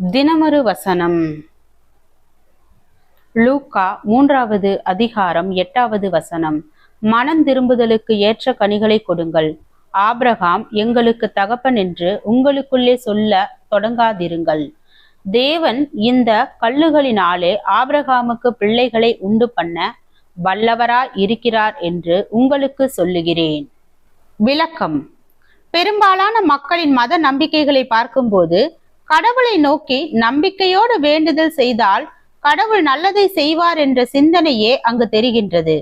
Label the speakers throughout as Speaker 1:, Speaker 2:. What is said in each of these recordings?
Speaker 1: தினமொரு வசனம். லூக்கா மூன்றாவது அதிகாரம் எட்டாவது வசனம். மனம் திரும்புதலுக்கு ஏற்ற கனிகளை கொடுங்கள். ஆப்ரஹாம் எங்களுக்கு தகப்பன் என்று உங்களுக்குள்ளே சொல்ல தொடங்காதிருங்கள். தேவன் இந்த கல்லுகளினாலே ஆபிரகாமுக்கு பிள்ளைகளை உண்டு பண்ண வல்லவராய் இருக்கிறார் என்று உங்களுக்கு சொல்லுகிறேன். விளக்கம். பெரும்பாலான மக்களின் மத நம்பிக்கைகளை பார்க்கும்போது கடவுளை நோக்கி நம்பிக்கையோடு வேண்டுதல் செய்தால் கடவுள் நல்லதை செய்வார் என்ற சிந்தனையே அங்கு தெரிகின்றது.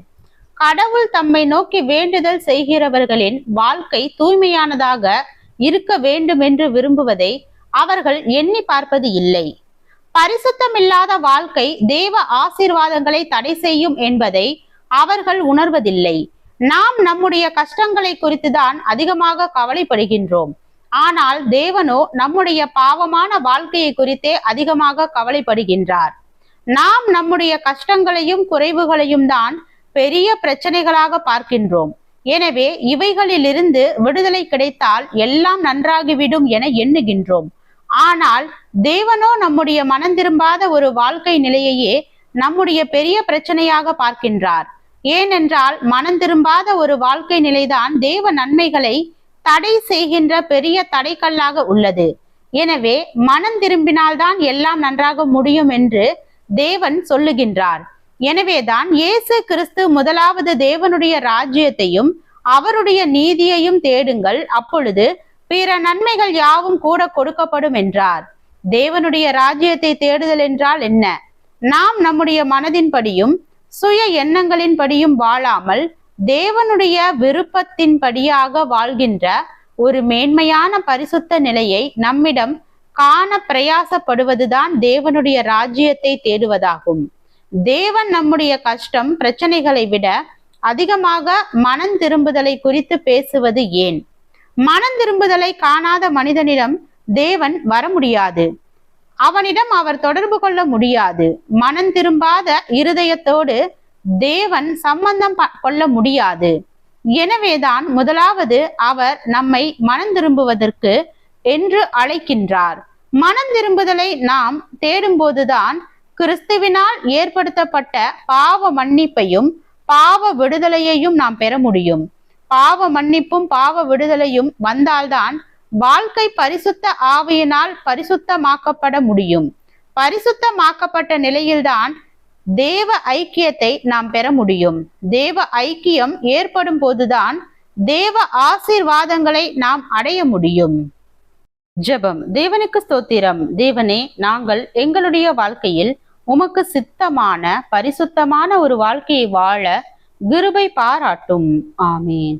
Speaker 1: கடவுள் தம்மை நோக்கி வேண்டுதல் செய்கிறவர்களின் வாழ்க்கை தூய்மையானதாக இருக்க வேண்டும் என்று விரும்புவதை அவர்கள் எண்ணி பார்ப்பது இல்லை. பரிசுத்தமில்லாத வாழ்க்கை தேவ ஆசீர்வாதங்களை தடை செய்யும் என்பதை அவர்கள் உணர்வதில்லை. நாம் நம்முடைய கஷ்டங்களை குறித்துதான் அதிகமாக கவலைப்படுகின்றோம். ஆனால் தேவனோ நம்முடைய பாவமான வாழ்க்கையை குறித்தே அதிகமாக கவலைப்படுகின்றார். நாம் நம்முடைய கஷ்டங்களையும் குறைவுகளையும் தான் பெரிய பிரச்சனைகளாக பார்க்கின்றோம். எனவே இவைகளிலிருந்து விடுதலை கிடைத்தால் எல்லாம் நன்றாகிவிடும் என எண்ணுகின்றோம். ஆனால் தேவனோ நம்முடைய மனம் திரும்பாத ஒரு வாழ்க்கை நிலையையே நம்முடைய பெரிய பிரச்சனையாக பார்க்கின்றார். ஏனென்றால் மனம் திரும்பாத ஒரு வாழ்க்கை நிலைதான் தேவ நன்மைகளை தடை செய்கின்ற பெரிய தடைக்கல்லாக உள்ளது. எனவே மனம் திரும்பினால்தான் எல்லாம் நன்றாக முடியும் என்று தேவன் சொல்லுகின்றார். எனவேதான் இயேசு கிறிஸ்து முதலாவது தேவனுடைய ராஜ்யத்தையும் அவருடைய நீதியையும் தேடுங்கள். அப்பொழுது பிற நன்மைகள் யாவும் கூட கொடுக்கப்படும் என்றார். தேவனுடைய ராஜ்யத்தை தேடுதல் என்றால் என்ன? நாம் நம்முடைய மனதின்படியும் சுய எண்ணங்களின்படியும் வாழாமல் தேவனுடைய விருப்பத்தின்படியாக வாழ்கின்ற ஒரு மேன்மையான பரிசுத்த நிலையை நம்மிடம் காண பிரயாசப்படுவதுதான் தேவனுடைய ராஜ்யத்தை தேடுவதாகும். தேவன் நம்முடைய கஷ்டம் பிரச்சனைகளை விட அதிகமாக மனம் திரும்புதலை குறித்து பேசுவது ஏன்? மனம் திரும்புதலை காணாத மனிதனிடம் தேவன் வர முடியாது. அவனிடம் அவர் தொடர்பு கொள்ள முடியாது. மனம் திரும்பாத இருதயத்தோடு தேவன் சம்பந்தம் கொள்ள முடியாது. எனவேதான் முதலாவது அவர் நம்மை மனம் திரும்புவதற்கு என்று அழைக்கின்றார். மனம் திரும்புதலை நாம் தேடும்போதுதான் கிறிஸ்துவினால் ஏற்படுத்தப்பட்ட பாவ மன்னிப்பையும் பாவ விடுதலையையும் நாம் பெற முடியும். பாவ மன்னிப்பும் பாவ விடுதலையும் வந்தால்தான் வாழ்க்கை பரிசுத்த ஆவியினால் பரிசுத்தமாக்கப்பட முடியும். பரிசுத்தமாக்கப்பட்ட நிலையில்தான் தேவ ஐக்கியத்தை நாம் பெற முடியும். தேவ ஐக்கியம் ஏற்படும் போதுதான் தேவ ஆசீர்வாதங்களை நாம் அடைய முடியும். ஜெபம். தேவனுக்கு ஸ்தோத்திரம். தேவனே நாங்கள் எங்களுடைய வாழ்க்கையில் உமக்கு சித்தமான பரிசுத்தமான ஒரு வாழ்க்கையை வாழ கிருபை பாராட்டும். ஆமீன்.